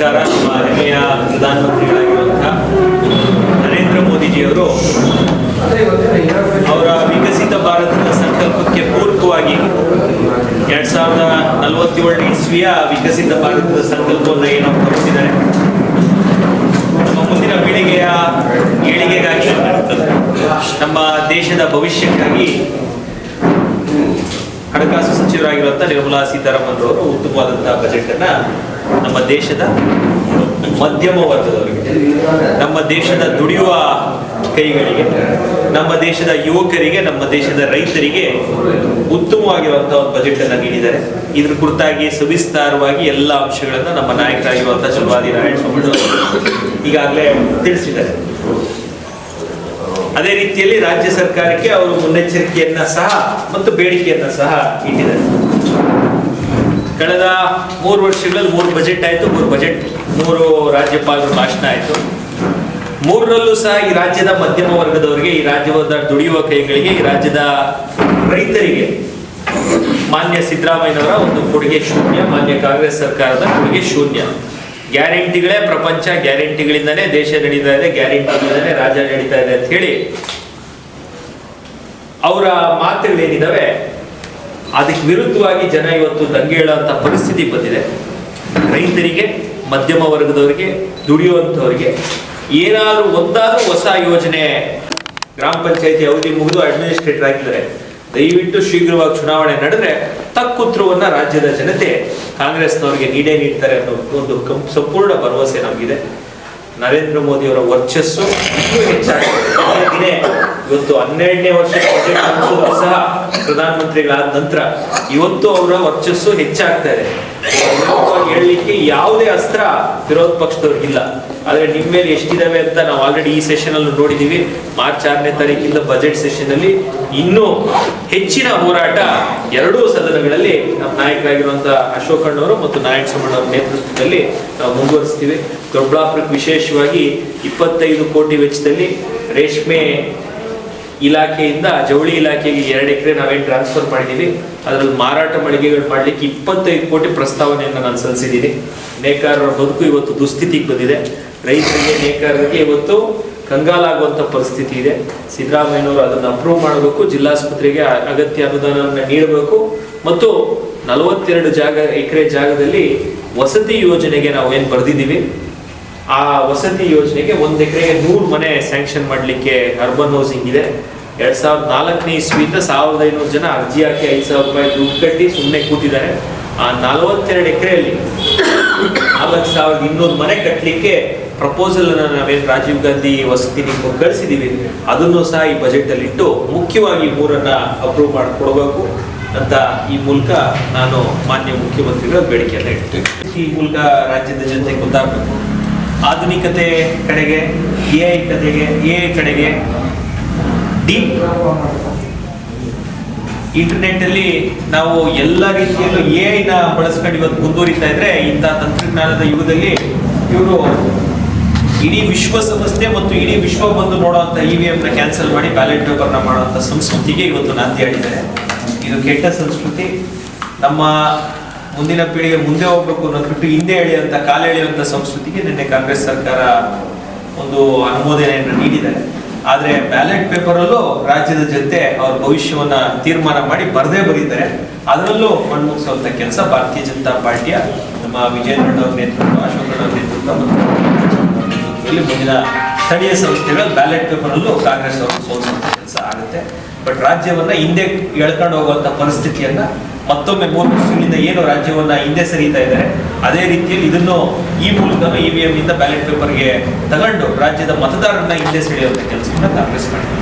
ಸರ್ಕಾರ ನಮ್ಮ ಹೆಮ್ಮೆಯ ಪ್ರಧಾನಮಂತ್ರಿಗಳಾಗಿರುವಂತಹ ನರೇಂದ್ರ ಮೋದಿಜಿಯವರು. ಅವರ ವಿಕಸಿತ ಭಾರತದ ಸಂಕಲ್ಪಕ್ಕೆ ಪೂರಕವಾಗಿ ಎರಡ್ ಸಾವಿರದ ನಲವತ್ತೇಳು ಇಸ್ವಿಯ ವಿಕಸಿತ ಭಾರತದ ಸಂಕಲ್ಪವನ್ನು ಏನೋ ನಮ್ಮ ಮುಂದಿನ ಪೀಳಿಗೆಯ ಏಳಿಗೆಗಾಗಿ ನಮ್ಮ ದೇಶದ ಭವಿಷ್ಯಕ್ಕಾಗಿ ಹಣಕಾಸು ಸಚಿವರಾಗಿರುವಂತಹ ನಿರ್ಮಲಾ ಸೀತಾರಾಮನ್ ಅವರು ಉತ್ತಮವಾದಂತಹ ಬಜೆಟ್ ಅನ್ನ ನಮ್ಮ ದೇಶದ ಮಧ್ಯಮ ವರ್ಗದವರಿಗೆ, ನಮ್ಮ ದೇಶದ ದುಡಿಯುವ ಕೈಗಳಿಗೆ, ನಮ್ಮ ದೇಶದ ಯುವಕರಿಗೆ, ನಮ್ಮ ದೇಶದ ರೈತರಿಗೆ ಉತ್ತಮವಾಗಿರುವಂತಹ ಒಂದು ಬಜೆಟ್ ಅನ್ನು ನೀಡಿದ್ದಾರೆ. ಇದ್ರ ಕುರಿತಾಗಿ ಸವಿಸ್ತಾರವಾಗಿ ಎಲ್ಲ ಅಂಶಗಳನ್ನ ನಮ್ಮ ನಾಯಕರಾಗಿರುವಂತಹ ಚಲವಾದಿ ನಾರಾಯಣ ಸ್ವಾಮಿ ಈಗಾಗಲೇ ತಿಳಿಸಿದ್ದಾರೆ. ಅದೇ ರೀತಿಯಲ್ಲಿ ರಾಜ್ಯ ಸರ್ಕಾರಕ್ಕೆ ಅವರು ಮುನ್ನೆಚ್ಚರಿಕೆಯನ್ನ ಸಹ ಮತ್ತು ಬೇಡಿಕೆಯನ್ನ ಸಹ ಇಟ್ಟಿದ್ದಾರೆ. ಕಳೆದ ಮೂರು ವರ್ಷಗಳಲ್ಲಿ ಮೂರು ಬಜೆಟ್ ಆಯಿತು, ಮೂರು ಬಜೆಟ್ ಮೂರು ರಾಜ್ಯಪಾಲರ ಭಾಷಣ ಆಯಿತು. ಮೂರರಲ್ಲೂ ಸಹ ಈ ರಾಜ್ಯದ ಮಧ್ಯಮ ವರ್ಗದವರಿಗೆ, ಈ ರಾಜ್ಯದ ದುಡಿಯುವ ಕೈಗಳಿಗೆ, ಈ ರಾಜ್ಯದ ರೈತರಿಗೆ ಮಾನ್ಯ ಸಿದ್ದರಾಮಯ್ಯನವರ ಒಂದು ಕೊಡುಗೆ ಶೂನ್ಯ, ಮಾನ್ಯ ಕಾಂಗ್ರೆಸ್ ಸರ್ಕಾರದ ಕೊಡುಗೆ ಶೂನ್ಯ. ಗ್ಯಾರಂಟಿಗಳೇ ಪ್ರಪಂಚ ಗ್ಯಾರಂಟಿಗಳಿಂದನೇ ದೇಶ ನಡೀತಾ ಇದೆ ಗ್ಯಾರಂಟಿಗಳಿಂದನೇ ರಾಜ್ಯ ನಡೀತಾ ಇದೆ ಅಂತ ಹೇಳಿ ಅವರ ಮಾತುಗಳೇನಿದಾವೆ? ಅದಕ್ಕೆ ವಿರುದ್ಧವಾಗಿ ಜನ ಇವತ್ತು ದಂಗೆ ಹೇಳುವಂತ ಪರಿಸ್ಥಿತಿ ಬಂದಿದೆ. ರೈತರಿಗೆ, ಮಧ್ಯಮ ವರ್ಗದವರಿಗೆ, ದುಡಿಯುವಂಥವರಿಗೆ ಏನಾದರೂ ಒಂದಾದರೂ ಹೊಸ ಯೋಜನೆ ಗ್ರಾಮ ಪಂಚಾಯತಿ ಅವಧಿ ಮುಗಿದು ಅಡ್ಮಿನಿಸ್ಟ್ರೇಟರ್ ಆಗಿದ್ದಾರೆ. ದಯವಿಟ್ಟು ಶೀಘ್ರವಾಗಿ ಚುನಾವಣೆ ನಡೆದ್ರೆ ತಕ್ಕುತ್ತರವನ್ನ ರಾಜ್ಯದ ಜನತೆ ಕಾಂಗ್ರೆಸ್ನವರಿಗೆ ನೀಡೇ ನೀಡ್ತಾರೆ ಅನ್ನೋ ಒಂದು ಸಂಪೂರ್ಣ ಭರವಸೆ ನಮಗಿದೆ. ನರೇಂದ್ರ ಮೋದಿ ಅವರ ವರ್ಚಸ್ಸು ಹೆಚ್ಚಾಗಿದೆ. ಇವತ್ತು ಹನ್ನೆರಡನೇ ವರ್ಷ ಪ್ರಾಜೆಕ್ಟ್ ಸಹ ಪ್ರಧಾನಮಂತ್ರಿಗಳಾದ ನಂತರ ಇವತ್ತು ಅವರ ವರ್ಚಸ್ಸು ಹೆಚ್ಚಾಗ್ತಾ ಇದೆ. ಹೇಳಲಿಕ್ಕೆ ಯಾವುದೇ ಅಸ್ತ್ರ ವಿರೋಧ ಪಕ್ಷದವ್ರಿಗಿಲ್ಲ ಆದ್ರೆ ನಿಮ್ಮ ಮೇಲೆ ಎಷ್ಟಿದಾವೆ ಅಂತ ನಾವು ಆಲ್ರೆಡಿ ಈ ಸೆಷನ್ ಅಲ್ಲಿ ನೋಡಿದೀವಿ. ಮಾರ್ಚ್ ಆರನೇ ತಾರೀಕಿಂದ ಬಜೆಟ್ ಸೆಷನ್ ಅಲ್ಲಿ ಇನ್ನೂ ಹೆಚ್ಚಿನ ಹೋರಾಟ ಎರಡೂ ಸದನಗಳಲ್ಲಿ ನಮ್ಮ ನಾಯಕರಾಗಿರುವಂತಹ ಅಶೋಕ್ ಅಣ್ಣವರು ಮತ್ತು ನಾರಾಯಣ ಸೋಮಣ್ಣವರ ನೇತೃತ್ವದಲ್ಲಿ ನಾವು ಮುಂದುವರಿಸ್ತೀವಿ. ದೊಡ್ಡಬಳ್ಳಾಪುರಕ್ಕೆ ವಿಶೇಷವಾಗಿ ಇಪ್ಪತ್ತೈದು ಕೋಟಿ ವೆಚ್ಚದಲ್ಲಿ ರೇಷ್ಮೆ ಇಲಾಖೆಯಿಂದ, ಜವಳಿ ಇಲಾಖೆಗೆ ಎರಡು ಎಕರೆ ನಾವೇನು ಟ್ರಾನ್ಸ್ಫರ್ ಮಾಡಿದ್ದೀವಿ ಅದರಲ್ಲಿ ಮಾರಾಟ ಮಳಿಗೆಗಳು ಮಾಡಲಿಕ್ಕೆ ಇಪ್ಪತ್ತೈದು ಕೋಟಿ ಪ್ರಸ್ತಾವನೆಯನ್ನು ನಾನು ಸಲ್ಲಿಸಿದ್ದೀನಿ. ನೇಕಾರರ ಬದುಕು ಇವತ್ತು ದುಸ್ಥಿತಿಗೆ ಬಂದಿದೆ. ರೈತರಿಗೆ, ನೇಕಾರರಿಗೆ ಇವತ್ತು ಕಂಗಾಲಾಗುವಂಥ ಪರಿಸ್ಥಿತಿ ಇದೆ. ಸಿದ್ದರಾಮಯ್ಯನವರು ಅದನ್ನು ಅಪ್ರೂವ್ ಮಾಡಬೇಕು, ಜಿಲ್ಲಾಸ್ಪತ್ರೆಗೆ ಅಗತ್ಯ ಅನುದಾನವನ್ನು ನೀಡಬೇಕು. ಮತ್ತು ನಲವತ್ತೆರಡು ಜಾಗ, ಎಕರೆ ಜಾಗದಲ್ಲಿ ವಸತಿ ಯೋಜನೆಗೆ ನಾವು ಏನು ಬರೆದಿದ್ದೀವಿ. ಆ ವಸತಿ ಯೋಜನೆಗೆ ಒಂದು ಎಕರೆಗೆ ನೂರು ಮನೆ ಸ್ಯಾಂಕ್ಷನ್ ಮಾಡಲಿಕ್ಕೆ ಅರ್ಬನ್ ಹೌಸಿಂಗ್ ಇದೆ. ಎರಡ್ ಸಾವಿರದ ನಾಲ್ಕನೇ ಇಸ್ವಿಯಿಂದ ಸಾವಿರದ ಐನೂರು ಜನ ಅರ್ಜಿ ಹಾಕಿ ಐದು ಸಾವಿರ ರೂಪಾಯಿ ದುಡ್ಡು ಕಟ್ಟಿ ಸುಮ್ಮನೆ ಕೂತಿದ್ದಾರೆ. ಆ ನಲವತ್ತೆರಡು ಎಕರೆಯಲ್ಲಿ ನಾಲ್ಕು ಸಾವಿರದ ಇನ್ನೂರು ಮನೆ ಕಟ್ಟಲಿಕ್ಕೆ ಪ್ರಪೋಸಲ್ ಅನ್ನು ನಾವೇನು ರಾಜೀವ್ ಗಾಂಧಿ ವಸತಿ ನಿಗಮ ಕಳಿಸಿದೀವಿ ಅದನ್ನು ಸಹ ಈ ಬಜೆಟ್ ಅಲ್ಲಿ ಇಟ್ಟು ಮುಖ್ಯವಾಗಿ ಮೂರನ್ನ ಅಪ್ರೂವ್ ಮಾಡಿಕೊಡ್ಬೇಕು ಅಂತ ಈ ಮೂಲಕ ನಾನು ಮಾನ್ಯ ಮುಖ್ಯಮಂತ್ರಿಗಳ ಬೇಡಿಕೆಯನ್ನು ಇಡ್ತೀನಿ ಈ ಮೂಲಕ ರಾಜ್ಯದ ಜನತೆ ಗೊತ್ತಾಗಬೇಕು ಆಧುನಿಕತೆ ಕಡೆಗೆ ಎ ಐ ಕಡೆಗೆ ಎ ಐ ಕಡೆಗೆ ಡೀಪ್ ಇಂಟರ್ನೆಟ್ ಅಲ್ಲಿ ನಾವು ಎಲ್ಲ ರೀತಿಯಲ್ಲೂ ಎ ಐನ ಬಳಸ್ಕೊಂಡು ಇವತ್ತು ಮುಂದುವರಿತಾ ಇದ್ರೆ ಇಂಥ ತಂತ್ರಜ್ಞಾನದ ಯುಗದಲ್ಲಿ ಇವರು ಇಡೀ ವಿಶ್ವಸಂಸ್ಥೆ ಮತ್ತು ಇಡೀ ವಿಶ್ವ ಬಂದು ನೋಡುವಂತ ಇ ವಿ ನ ಕ್ಯಾನ್ಸಲ್ ಮಾಡಿ ಬ್ಯಾಲೆಟ್ ಪೇಪರ್ನ ಮಾಡುವಂತ ಸಂಸ್ಕೃತಿಗೆ ಇವತ್ತು ನಾಂದಿ ಆಡಿದ್ದಾರೆ. ಇದು ಕೆಟ್ಟ ಸಂಸ್ಕೃತಿ. ನಮ್ಮ ಮುಂದಿನ ಪೀಳಿಗೆ ಮುಂದೆ ಹೋಗ್ಬೇಕು ಅನ್ನೋದು ಬಿಟ್ಟು ಹಿಂದೆ ಎಳೆಯುವಂತ, ಕಾಲ ಎಳೆಯುವಂತ ಸಂಸ್ಕೃತಿಗೆ ನಿನ್ನೆ ಕಾಂಗ್ರೆಸ್ ಸರ್ಕಾರ ಒಂದು ಅನುಮೋದನೆಯನ್ನು ನೀಡಿದ್ದಾರೆ ಆದ್ರೆ ಬ್ಯಾಲೆಟ್ ಪೇಪರಲ್ಲೂ ರಾಜ್ಯದ ಜೊತೆ ಅವ್ರ ಭವಿಷ್ಯವನ್ನ ತೀರ್ಮಾನ ಮಾಡಿ ಬರದೇ ಬರೀತಾರೆ. ಅದರಲ್ಲೂ ಮಣ್ಮುಗಿಸುವಂತ ಕೆಲಸ ಭಾರತೀಯ ಜನತಾ ಪಾರ್ಟಿಯ ನಮ್ಮ ವಿಜಯೇಂದ್ರ ಅವ್ರ ನೇತೃತ್ವ, ಅಶೋಕ್ ಅವ್ರ ನೇತೃತ್ವ ಮತ್ತು ನೇತೃತ್ವದಲ್ಲಿ ಮುಂದಿನ ಸ್ಥಳೀಯ ಸಂಸ್ಥೆಗಳ ಬ್ಯಾಲೆಟ್ ಪೇಪರಲ್ಲೂ ಕಾಂಗ್ರೆಸ್ ಅವರು ಸೋಲಿಸುವಂತ ಕೆಲಸ ಆಗುತ್ತೆ. ಬಟ್ ರಾಜ್ಯವನ್ನ ಹಿಂದೆ ಎಳ್ಕೊಂಡು ಹೋಗುವಂತ ಪರಿಸ್ಥಿತಿಯನ್ನ ಮತ್ತೊಮ್ಮೆ ಮೂರು ವರ್ಷಗಳಿಂದ ಏನು ರಾಜ್ಯವನ್ನ ಹಿಂದೆ ಸರಿತಾ ಇದ್ದಾರೆ. ಅದೇ ರೀತಿಯಲ್ಲಿ ಇದನ್ನು ಈ ಮೂಲಕ ಇ ವಿ ಎಂ ಇಂದ ಬ್ಯಾಲೆಟ್ ಪೇಪರ್ಗೆ ತಗೊಂಡು ರಾಜ್ಯದ ಮತದಾರರನ್ನ ಹಿಂದೆ ಸೆಳೆಯುವಂತ ಕೆಲಸವನ್ನ ಕಾಂಗ್ರೆಸ್ ಮಾಡಿದೆ